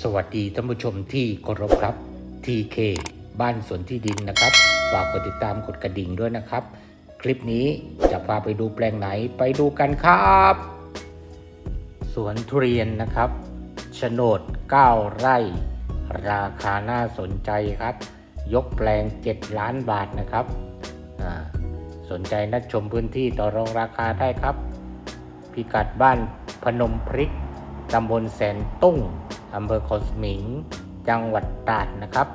สวัสดีท่านผู้ชมที่เคารพครับ TK บ้านสวนที่ดินนะครับ ฝากกดติดตามกดกระดิ่งด้วยนะครับ คลิปนี้จะพาไปดูแปลงไหนไปดูกันครับ สวนทุเรียนนะครับโฉนด 9 ไร่ ราคาน่าสนใจครับ ยกแปลง 7 ล้านบาทนะครับ สนใจนัดชมพื้นที่ต่อรองราคาได้ครับ พิกัดบ้านพนมพริก ตำบลแสนตุ้งอำเภอโคสมิง จังหวัดตราดนะครับ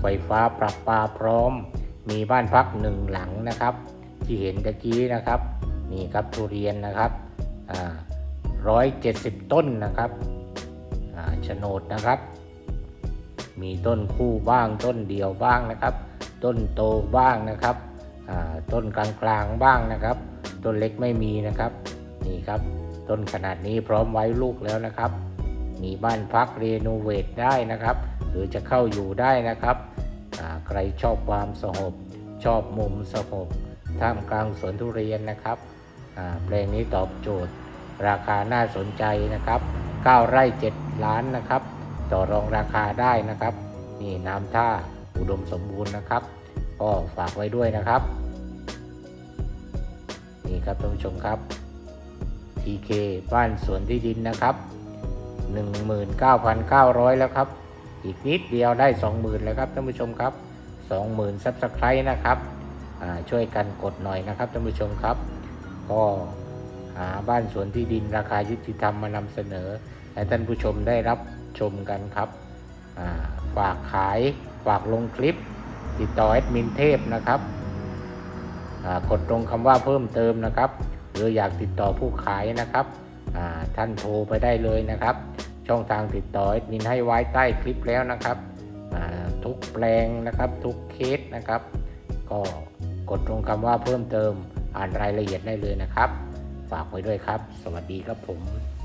ไฟฟ้าประปาพร้อม มีบ้านพักหนึ่งหลังนะครับ ที่เห็นตะกี้นะครับ นี่ครับทุเรียนนะครับร้อยเจ็ดสิบต้นนะครับโฉนดนะครับ มีต้นคู่บ้างต้นเดียวบ้างนะครับ ต้นโตบ้างนะครับต้นกลางๆบ้างนะครับ ต้นเล็กไม่มีนะครับ นี่ครับ ต้นขนาดนี้พร้อมไว้ลูกแล้วนะครับ มีบ้านพักรีโนเวทได้นะครับ หรือจะเข้าอยู่ได้นะครับใครชอบความสงบชอบมุมสงบท่ามกลางสวนทุเรียนนะครับแปลงนี้ตอบโจทย์ ราคาน่าสนใจนะครับ 9 ไร่ 7 ล้านนะครับ ต่อรองราคาได้นะครับ นี่น้ำท่าอุดมสมบูรณ์นะครับ ก็ฝากไว้ด้วยนะครับ นี่ครับท่านผู้ชมครับ TK บ้านสวนที่ดินนะครับ 19,900 แล้วครับ อีกนิดเดียวได้ 20,000แล้วครับท่านผู้ชมครับ 20,000ซับสไครต์นะครับช่วยกันกดหน่อยนะครับท่านผู้ชมครับ ก็หาบ้านสวนที่ดินราคายุติธรรมมานำเสนอให้ท่านผู้ชมได้รับชมกันครับฝากขายฝากลงคลิป ติดต่อแอดมินเทพนะครับกดตรงคำว่าเพิ่มเติมนะครับ หรืออยากติดต่อผู้ขายนะครับท่านโทรไปได้เลยนะครับ ช่องทางติดต่อแอดมินให้ไว้ใต้คลิปแล้วนะครับทุกแปลงนะครับทุกเคสนะครับ ก็กดตรงคำว่าเพิ่มเติมอ่านรายละเอียดได้เลยนะครับ ฝากไว้ด้วยครับ สวัสดีครับผม